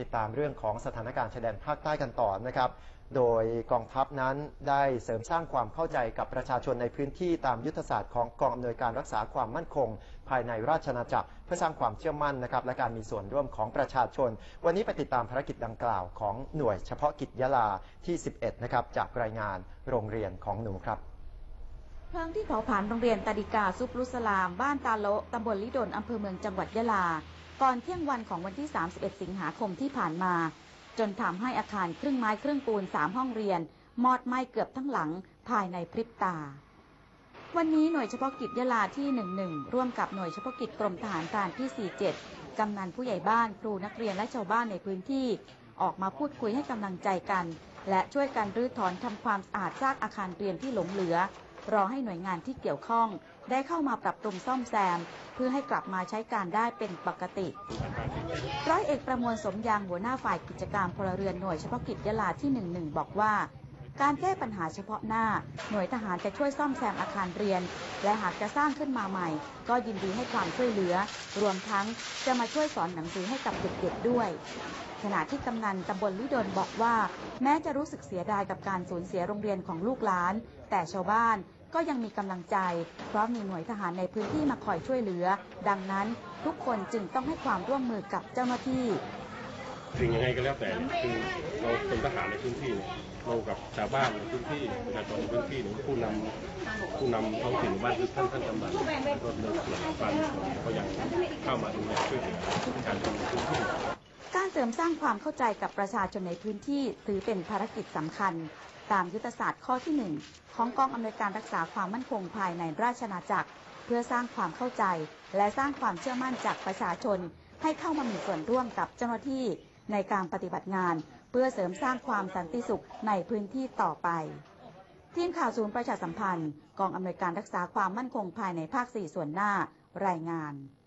ติดตามเรื่องของสถานการณ์ชายแดนภาคใต้กันต่อนะครับ โดยกองทัพนั้นได้เสริมสร้างความเข้าใจกับประชาชนในพื้นที่ตามยุทธศาสตร์ของกองอำนวยการรักษาความมั่นคง ภายในราชอาณาจักรเพื่อสร้างความเชื่อมั่นนะครับและการมีส่วนร่วมของประชาชน วันนี้ไปติดตามภารกิจดังกล่าวของหน่วยเฉพาะกิจยะลาที่ 11 นะครับจากรายงานโรงเรียนของหนูครับ เพลิงที่เผาผลาญโรงเรียนตาดิกาซุปรุสลาม บ้านตาโลตำบลลิดลอำเภอเมืองจังหวัดยะลา ก่อนเที่ยงวันของวันที่ 31 สิงหาคมที่ผ่านมา จนทำให้อาคารครึ่งไม้ครึ่งปูน 3 ห้องเรียน มอดไหม้เกือบทั้งหลังภายในพริบตา วันนี้หน่วยเฉพาะกิจยะลาที่ 11 ร่วมกับหน่วยเฉพาะกิจกรมทหารพรานที่ 47 กำนันผู้ใหญ่บ้าน ครูนักเรียนและชาวบ้านในพื้นที่ ออกมาพูดคุยให้กำลังใจกัน และช่วยกันรื้อถอนทำความสะอาดซากอาคารเรียนที่หลงเหลือ รอให้หน่วยงานที่เกี่ยวข้อง ได้เข้ามาปรับปรุงซ่อมแซม เพื่อให้กลับมาใช้การได้เป็นปกติ ร้อยเอกประมวลสมยางหัวหน้าฝ่ายกิจการพลเรือนหน่วยเฉพาะกิจยะลาที่ 11 บอกว่า การแก้ปัญหาเฉพาะหน้า หน่วยทหารจะช่วยซ่อมแซมอาคารเรียน และหากจะสร้างขึ้นมาใหม่ ก็ยินดีให้ความช่วยเหลือ รวมทั้งจะมาช่วยสอนหนังสือให้กับเด็กๆด้วย ขณะที่กำนันตำบลลิดลบอกว่า แม้จะรู้สึกเสียดายกับการสูญเสียโรงเรียนของลูกหลาน แต่ชาวบ้านก็ยังมีกำลังใจ เพราะมีหน่วยทหารในพื้นที่มาคอยช่วยเหลือ ดังนั้นทุกคนจึงต้องให้ความร่วมมือกับเจ้าหน้าที่ สิ่งยังไงก็แล้วแต่เนี่ยคือเราเป็นทหารในพื้นที่เนี่ยเรากับชาวบ้านในพื้นที่ประชาชนในพื้นที่เนี่ยผู้นำผู้นำท้องถิ่นบ้านคือท่านท่านกำนันรถเรือส่วนของการก็ยังเข้ามาดูแลช่วยเหลือการทำในพื้นที่การเสริมสร้างความเข้าใจกับประชาชนในพื้นที่ถือเป็นภารกิจสำคัญ ตามยุทธศาสตร์ข้อที่ 1 ของกองอำนวยการรักษาความมั่นคงภายในราชอาณาจักร เพื่อสร้างความเข้าใจ และสร้างความเชื่อมั่นจากประชาชน ให้เข้ามามีส่วนร่วมกับเจ้าหน้าที่ ในการปฏิบัติงาน เพื่อเสริมสร้างความสันติสุขในพื้นที่ต่อไป ทีมข่าวศูนย์ประชาสัมพันธ์ กองอำนวยการรักษาความมั่นคงภายในภาค 4 ส่วนหน้า รายงาน